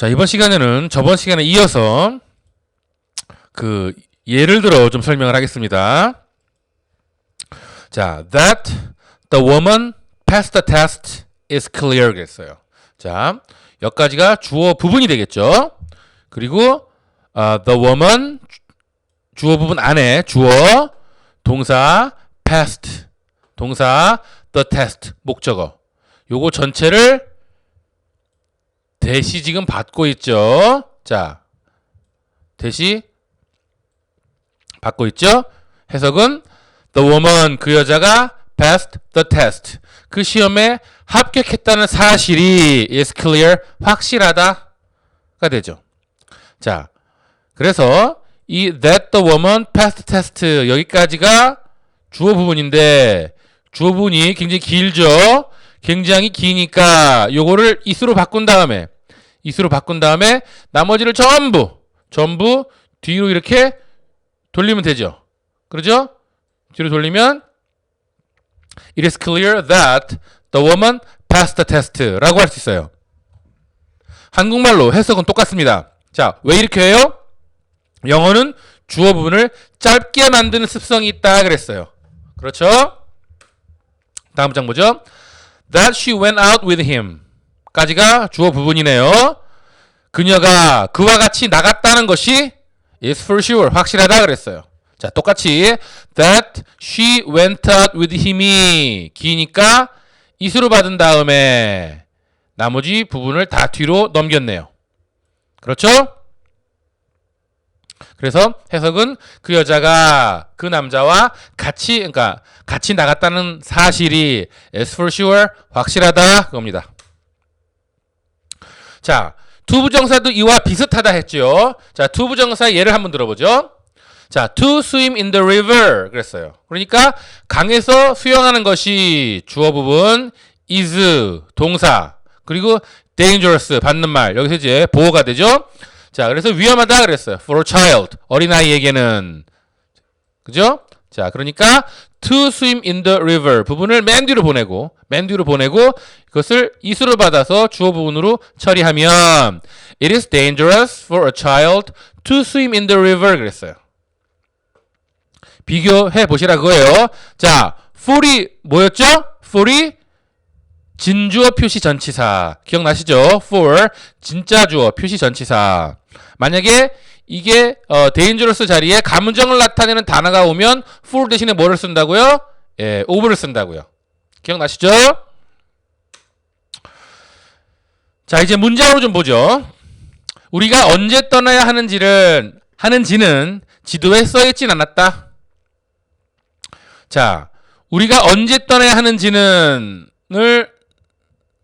자, 이번 시간에는 저번 시간에 이어서 그 예를 들어 좀 설명을 하겠습니다. 자, that the woman passed the test is clear 그랬어요. 자, 여기까지가 주어 부분이 되겠죠. 그리고 어, the woman 주어 부분 안에 주어 동사 passed 동사 the test 목적어 요거 전체를 대시 지금 받고 있죠. 자, 대시 받고 있죠. 해석은 the woman 그 여자가 passed the test 그 시험에 합격했다는 사실이 is clear 확실하다가 되죠. 자, 그래서 이 that the woman passed test 여기까지가 주어 부분인데 주어 부분이 굉장히 길죠. 굉장히 기니까 요거를 is로 바꾼 다음에 is로 바꾼 다음에 나머지를 전부 전부 뒤로 이렇게 돌리면 되죠. 그러죠? 뒤로 돌리면 It is clear that the woman passed the test라고 할 수 있어요. 한국말로 해석은 똑같습니다. 자, 왜 이렇게 해요? 영어는 주어 부분을 짧게 만드는 습성이 있다 그랬어요. 그렇죠? 다음 장 보죠. That she went out with him 까지가 주어 부분이네요. 그녀가 그와 같이 나갔다는 것이 is for sure 확실하다 그랬어요. 자, 똑같이 that she went out with him이 기니까 is로 받은 다음에 나머지 부분을 다 뒤로 넘겼네요. 그렇죠? 그래서 해석은 그 여자가 그 남자와 같이 그러니까 같이 나갔다는 사실이 as for sure 확실하다 그겁니다. 자, 투부정사도 이와 비슷하다 했죠. 자, 투부정사 예를 한번 들어보죠. 자, to swim in the river 그랬어요. 그러니까 강에서 수영하는 것이 주어 부분 is 동사 그리고 dangerous 받는 말 여기서 이제 보호가 되죠. 자, 그래서 위험하다 그랬어요. for a child 어린아이에게는 그죠? 자, 그러니까 to swim in the river 부분을 맨 뒤로 보내고 맨 뒤로 보내고 그것을 이수를 받아서 주어 부분으로 처리하면 it is dangerous for a child to swim in the river 그랬어요. 비교해 보시라 그거예요. 자, for이 뭐였죠? for이 진주어 표시 전치사 기억나시죠? for 진짜 주어 표시 전치사. 만약에 이게 어, dangerous 자리에 감정을 나타내는 단어가 오면 for 대신에 뭐를 쓴다고요? 예, over를 쓴다고요. 기억나시죠? 자, 이제 문장으로 좀 보죠. 우리가 언제 떠나야 하는지를 하는지는 지도에 써 있진 않았다. 자, 우리가 언제 떠나야 하는지는을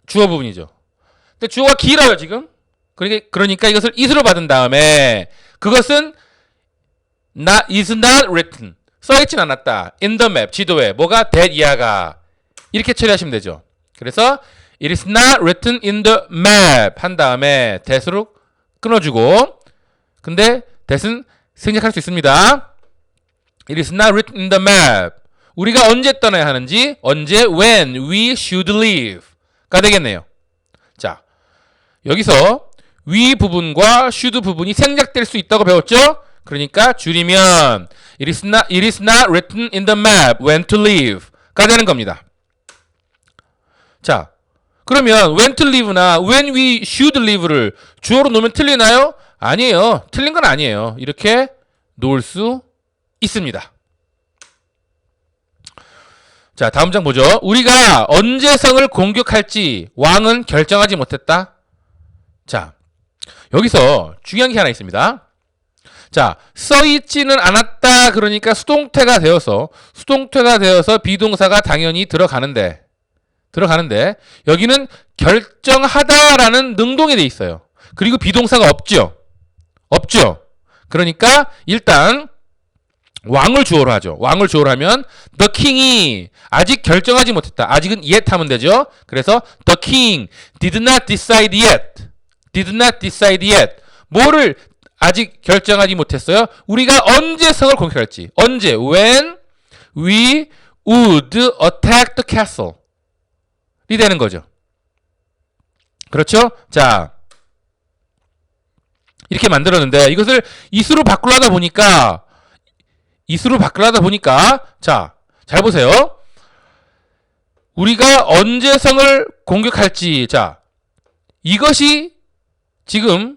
주어 부분이죠. 근데 주어가 길어요, 지금. 그러니까, 그러니까 이것을 is로 받은 다음에 그것은 not, is not written. 써있진 않았다. in the map, 지도에. 뭐가 that 이하가. 이렇게 처리하시면 되죠. 그래서 it is not written in the map 한 다음에 that으로 끊어주고 근데 that은 생략할 수 있습니다. It is not written in the map. 우리가 언제 떠나야 하는지 언제 when we should leave가 되겠네요. 자 여기서 we 부분과 should 부분이 생략될 수 있다고 배웠죠? 그러니까 줄이면 it is not it is not written in the map when to leave가 되는 겁니다. 자 그러면 when to leave나 when we should leave를 주어로 놓으면 틀리나요? 아니에요. 틀린 건 아니에요. 이렇게 놓을 수 있습니다. 자, 다음 장 보죠. 우리가 언제 성을 공격할지 왕은 결정하지 못했다. 자, 여기서 중요한 게 하나 있습니다. 자, 써 있지는 않았다. 그러니까 수동태가 되어서 수동태가 되어서 비동사가 당연히 들어가는데 들어가는데 여기는 결정하다라는 능동이 돼 있어요. 그리고 비동사가 없죠. 없죠. 그러니까 일단 왕을 주어로 하죠. 왕을 주어로 하면 the king이 아직 결정하지 못했다. 아직은 yet 하면 되죠. 그래서 the king did not decide yet. did not decide yet. 뭐를 아직 결정하지 못했어요? 우리가 언제 성을 공격할지. 언제 when we would attack the castle. 이 되는 거죠. 그렇죠? 자. 이렇게 만들었는데 이것을 이수로 바꾸려다 보니까 이수로 바꾸려다 보니까 자, 잘 보세요. 우리가 언제 성을 공격할지 자, 이것이 지금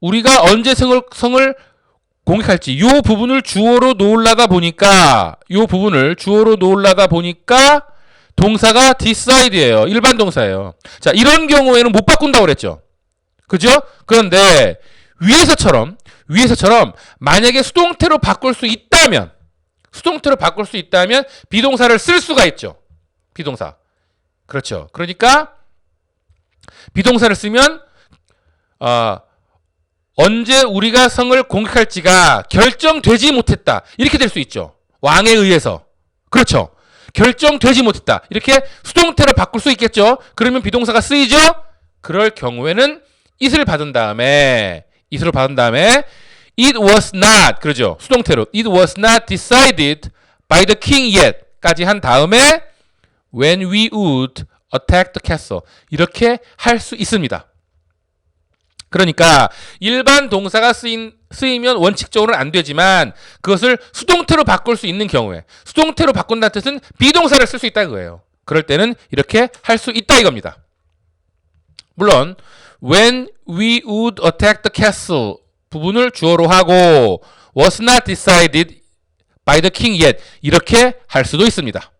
우리가 언제 성을 성을 공격할지 요 부분을 주어로 놓으려다 보니까 요 부분을 주어로 놓으려다 보니까 동사가 decide예요. 일반 동사예요. 자, 이런 경우에는 못 바꾼다고 그랬죠. 그죠? 그런데 위에서처럼 위에서처럼 만약에 수동태로 바꿀 수 있다면 수동태로 바꿀 수 있다면 비동사를 쓸 수가 있죠. 비동사. 그렇죠. 그러니까 비동사를 쓰면 어, 언제 우리가 성을 공격할지가 결정되지 못했다. 이렇게 될 수 있죠. 왕에 의해서. 그렇죠. 결정되지 못했다. 이렇게 수동태로 바꿀 수 있겠죠. 그러면 비동사가 쓰이죠. 그럴 경우에는 it을 받은 다음에 it을 받은 다음에 it was not 그러죠. 수동태로 it was not decided by the king yet까지 한 다음에 when we would attack the castle 이렇게 할 수 있습니다. 그러니까 일반 동사가 쓰인, 쓰이면 원칙적으로는 안 되지만 그것을 수동태로 바꿀 수 있는 경우에 수동태로 바꾼다는 뜻은 비동사를 쓸 수 있다 그거예요. 그럴 때는 이렇게 할 수 있다 이겁니다. 물론 when we would attack the castle 부분을 주어로 하고 was not decided by the king yet 이렇게 할 수도 있습니다.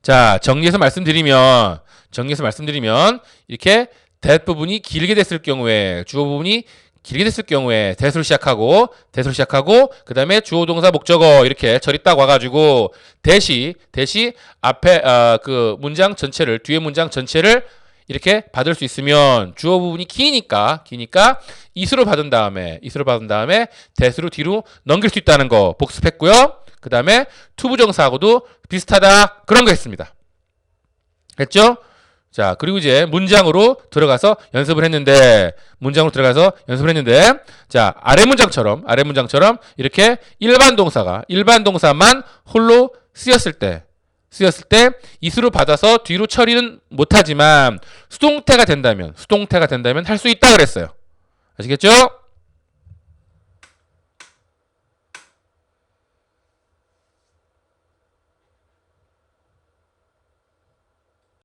자, 정리해서 말씀드리면 정리해서 말씀드리면 이렇게 that 부분이 길게 됐을 경우에 주어 부분이 길게 됐을 경우에 that으로 시작하고 that으로 시작하고 그 다음에 주어 동사 목적어 이렇게 절이 딱 와가지고 that이 that이 앞에 어, 그 문장 전체를 뒤에 문장 전체를 이렇게 받을 수 있으면 주어 부분이 기니까 기니까 이수로 받은 다음에 이수로 받은 다음에 that으로 뒤로 넘길 수 있다는 거 복습했고요. 그 다음에 투부정사하고도 비슷하다 그런 거 했습니다. 했죠? 자, 그리고 이제 문장으로 들어가서 연습을 했는데, 문장으로 들어가서 연습을 했는데, 자, 아래 문장처럼, 아래 문장처럼 이렇게 일반 동사가, 일반 동사만 홀로 쓰였을 때, 쓰였을 때, 이수로 받아서 뒤로 처리는 못하지만, 수동태가 된다면, 수동태가 된다면 할 수 있다 그랬어요. 아시겠죠?